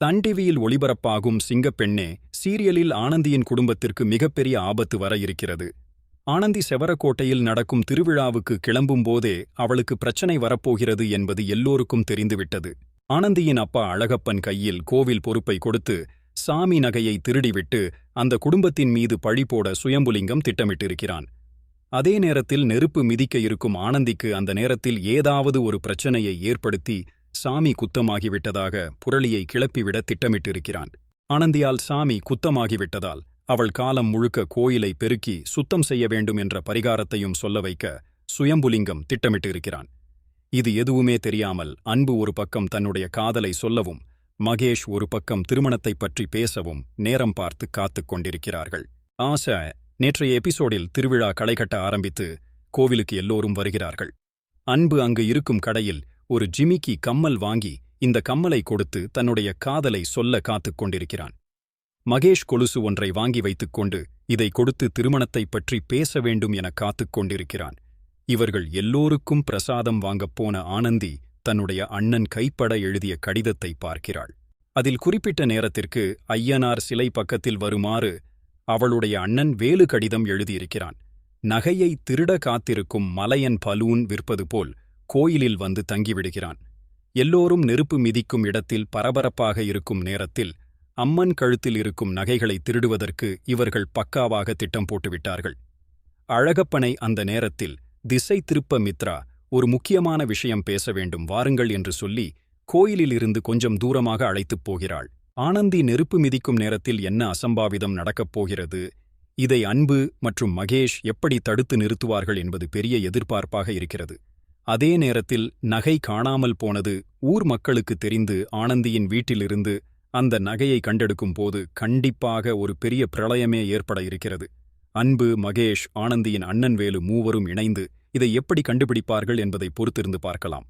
தன் டிவியில் ஒளிபரப்பாகும் சிங்கப்பெண்ணே சீரியலில் ஆனந்தியின் குடும்பத்திற்கு மிகப்பெரிய ஆபத்து வர இருக்கிறது. ஆனந்தி செவரக்கோட்டையில் நடக்கும் திருவிழாவுக்கு கிளம்பும் போதே அவளுக்கு பிரச்சனை வரப்போகிறது என்பது எல்லோருக்கும் தெரிந்துவிட்டது. ஆனந்தியின் அப்பா அழகப்பன் கையில் கோவில் பொறுப்பை கொடுத்து சாமி நகையை திருடிவிட்டு அந்த குடும்பத்தின் மீது பழி போட சுயம்புலிங்கம் திட்டமிட்டிருக்கிறான். அதே நேரத்தில் நெருப்பு மிதிக்க இருக்கும் ஆனந்திக்கு அந்த நேரத்தில் ஏதாவது ஒரு பிரச்சனையை ஏற்படுத்தி சாமி குத்தமாகிவிட்டதாக புரளியை கிளப்பிவிட திட்டமிட்டிருக்கிறான். ஆனந்தியால் சாமி குத்தமாகிவிட்டதால் அவள் காலம் முழுக்க கோயிலை பெருக்கி சுத்தம் செய்ய வேண்டும் என்ற பரிகாரத்தையும் சொல்ல வைக்க சுயம்புலிங்கம் திட்டமிட்டிருக்கிறான். இது எதுவுமே தெரியாமல் அன்பு ஒரு பக்கம் தன்னுடைய காதலை சொல்லவும் மகேஷ் ஒரு பக்கம் திருமணத்தைப் பற்றி பேசவும் நேரம் பார்த்து காத்துக் கொண்டிருக்கிறார்கள். ஆசா நேற்றைய எபிசோடில் திருவிழா களைகட்ட ஆரம்பித்து கோவிலுக்கு எல்லோரும் வருகிறார்கள். அன்பு அங்கு இருக்கும் கடையில் ஒரு ஜிமிக்கி கம்மல் வாங்கி இந்த கம்மலை கொடுத்து தன்னுடைய காதலை சொல்ல காத்துக் கொண்டிருக்கிறான். மகேஷ் கொலுசு ஒன்றை வாங்கி வைத்துக்கொண்டு இதை கொடுத்து திருமணத்தைப் பற்றி பேச வேண்டும் என காத்துக் கொண்டிருக்கிறான். இவர்கள் எல்லோருக்கும் பிரசாதம் வாங்கப் போன ஆனந்தி தன்னுடைய அண்ணன் கைப்பட எழுதிய கடிதத்தை பார்க்கிறாள். அதில் குறிப்பிட்ட நேரத்திற்கு ஐயனார் சிலை பக்கத்தில் வருமாறு அவளுடைய அண்ணன் வேலு கடிதம் எழுதியிருக்கிறான். நகையை திருட காத்திருக்கும் மலையன் பலூன் விற்பது போல் கோயிலில் வந்து தங்கிவிடுகிறான். எல்லோரும் நெருப்பு மிதிக்கும் இடத்தில் பரபரப்பாக இருக்கும் நேரத்தில் அம்மன் கழுத்தில் இருக்கும் நகைகளை திருடுவதற்கு இவர்கள் பக்காவாக திட்டம் போட்டுவிட்டார்கள். அழகப்பனை அந்த நேரத்தில் திசை திருப்ப மித்ரா ஒரு முக்கியமான விஷயம் பேச வேண்டும் வாருங்கள் என்று சொல்லி கோயிலிலிருந்து கொஞ்சம் தூரமாக அழைத்துப் போகிறாள். ஆனந்தி நெருப்பு மிதிக்கும் நேரத்தில் என்ன அசம்பாவிதம் நடக்கப் போகிறது? இதை அன்பு மற்றும் மகேஷ் எப்படி தடுத்து நிறுத்துவார்கள் என்பது பெரிய எதிர்பார்ப்பாக இருக்கிறது. அதே நேரத்தில் நகை காணாமல் போனது ஊர் மக்களுக்கு தெரிந்து ஆனந்தியின் வீட்டிலிருந்து அந்த நகையை கண்டெடுக்கும் போது கண்டிப்பாக ஒரு பெரிய பிரளயமே ஏற்பட இருக்கிறது. அன்பு மகேஷ் ஆனந்தியின் அண்ணன் வேலு மூவரும் இணைந்து இதை எப்படி கண்டுபிடிப்பார்கள் என்பதை பொறுத்திருந்து பார்க்கலாம்.